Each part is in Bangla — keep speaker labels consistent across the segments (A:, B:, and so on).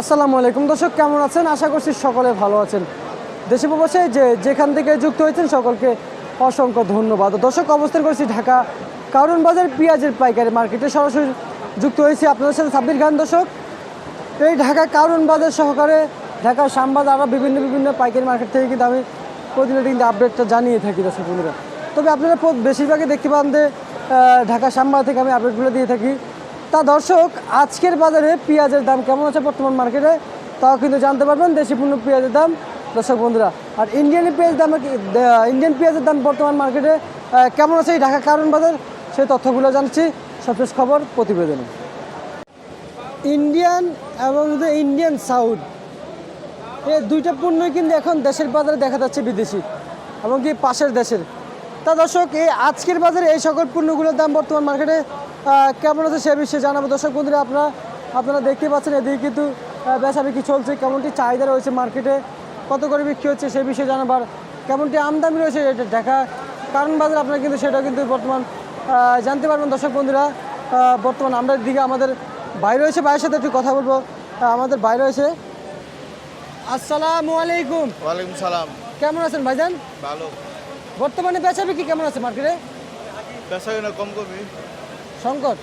A: আসসালামু আলাইকুম। দর্শক, কেমন আছেন? আশা করছি সকলে ভালো আছেন। দেশে প্রবাসে যে যেখান থেকে যুক্ত হয়েছেন, সকলকে অসংখ্য ধন্যবাদ। দর্শক, অবস্থান করছি ঢাকা কারণ বাজার পেঁয়াজের পাইকারি মার্কেটে। সরাসরি যুক্ত হয়েছি আপনাদের সাথে সাব্বির খান। দর্শক, এই ঢাকা কারণ বাজার সহকারে ঢাকা শ্যামবাজার আরও বিভিন্ন বিভিন্ন পাইকারি মার্কেট থেকে কিন্তু আমি প্রতিনিয়ত কিন্তু আপডেটটা জানিয়ে থাকি দর্শক বন্ধুরা। তবে আপনারা বেশিরভাগই দেখতে পান যে ঢাকা শ্যামবাজার থেকে আমি আপডেটগুলো দিয়ে থাকি। তা দর্শক, আজকের বাজারে পেঁয়াজের দাম কেমন আছে বর্তমান মার্কেটে, তাও কিন্তু জানতে পারবেন দেশি পণ্য পেঁয়াজের দাম। দর্শক বন্ধুরা, আর ইন্ডিয়ান পেঁয়াজ দাম ইন্ডিয়ান পেঁয়াজের দাম বর্তমান মার্কেটে কেমন আছে এই ঢাকা কারণ বাজার? সেই তথ্যগুলো জানছি। সবশেষ খবর প্রতিবেদনে। ইন্ডিয়ান এবং ইন্ডিয়ান সাউথ এই দুইটা পণ্যই কিন্তু এখন দেশের বাজারে দেখা যাচ্ছে বিদেশি এবং কি পাশের দেশের। তা দর্শক এই আজকের বাজারে এই সকল পণ্যগুলোর দাম বর্তমান মার্কেটে কেমন আছে সে বিষয়ে জানাব। দর্শক বন্ধুরা আপনারা আপনারা দেখতে পাচ্ছেন এদিকে কিন্তু বেচা বিক্রি চলছে। কেমনটি চাহিদা রয়েছে মার্কেটে কত করে বিক্রি হচ্ছে সে বিষয়ে জানাবার কেমনটি আমদানি রয়েছে এটা দেখা। কারণ বাজার আপনারা কিন্তু সেটা কিন্তু বর্তমান জানতে পারবেন। দর্শক বন্ধুরা বর্তমান আমরা দিকে আমাদের বাইরে রয়েছে। বাইরের সাথে একটু কথা বলব। আমাদের বাইরে রয়েছে। আসসালামু আলাইকুম।
B: ওয়ালাইকুম সালাম।
A: কেমন আছেন ভাইজান?
B: ভালো।
A: বর্তমানে বেচা বিক্রি কেমন আছে মার্কেটে?
B: বেচা কিনা কম কমই
A: সংকট?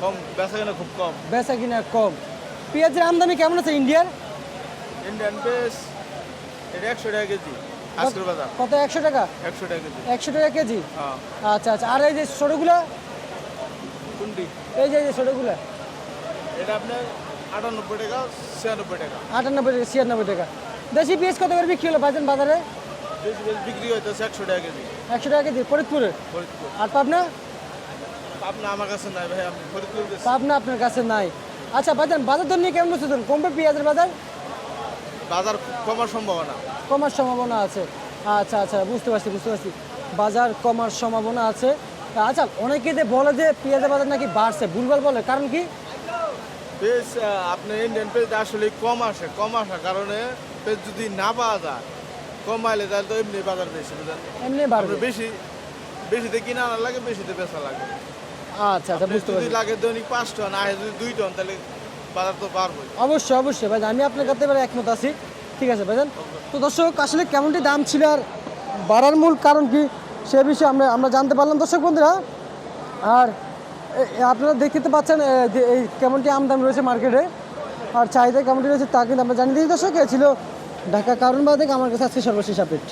B: কম বেচা কিনা খুব কম।
A: বেচা কিনা কম। পেঁয়াজের আমদানি কেমন আছে ইন্ডিয়ার?
B: ইন্ডিয়ান বেস এটা একশো টাকা কেজি আজকের বাজার।
A: কত একশো টাকা?
B: একশো টাকা কেজি।
A: একশো টাকা কেজি?
B: হ্যাঁ।
A: আচ্ছা আচ্ছা আর এই যে ছোটোগুলো?
B: কোনটি
A: এই যে ছোটোগুলো?
B: এটা আপনার আটানব্বই টাকা ছিয়ানব্বই টাকা।
A: আটানব্বই টাকা ছিয়ানব্বই টাকা। দেশি পেঁয়াজ কত করে বিক্রি হলো ভাইজান বাজারে?
B: বিক্রি হইতেছে একশো টাকা কেজি।
A: একশো টাকা কেজি ফরিদপুরে?
B: ফরিদপুর।
A: আর পাবনা?
B: আপনি আমার কাছে নাই ভাই আপনি ফরিদপুর
A: পাবনা আপনার কাছে নাই। আচ্ছা বাজার দর নিয়ে কেমন বুঝতেছেন কমবে পেঁয়াজের বাজার?
B: বাজার কমার সম্ভাবনা।
A: কমার সম্ভাবনা আছে। আচ্ছা আচ্ছা বুঝতে পারছি বুঝতে পারছি। বাজার কমার সম্ভাবনা আছে। আচ্ছা অনেকে যে বলে যে পেঁয়াজের বাজার নাকি বাড়ছে ভুলভাল বলে কারণ কি?
B: পেজ আপনার ইন্ডিয়ান পেজ আসলে কম আসে কম আসার কারণে যদি না পাওয়া যায় কমাইলে তাহলে তো এমনি বাজার বেশি বুঝলেন?
A: এমনি বাড়বে
B: বেশি। বেশিতে কিনা আনা লাগে বেশিতে বেচা লাগে।
A: আচ্ছা আচ্ছা বুঝতে
B: যদি লাগে দৈনিক পাঁচ টন আর যদি দুই টন তাহলে বাজার তো পারব
A: অবশ্যই অবশ্যই ভাই আমি আপনার কাছে এবারে একমত আছি। ঠিক আছে ভাইজান? তো দর্শক আসলে কেমনটি দাম ছিল আর বাড়ার মূল কারণ কি সে বিষয়ে আমরা আমরা জানতে পারলাম। দর্শক বন্ধুরা আর আপনারা দেখতে পাচ্ছেন যে এই কেমনটি আমদানি রয়েছে মার্কেটে আর চাহিদা কেমনটি রয়েছে তা কিন্তু আমরা জানিয়ে দিই। দর্শক ছিল ঢাকা কারণ বাদে আমার কাছে আজকে সর্বশেষ আপডেট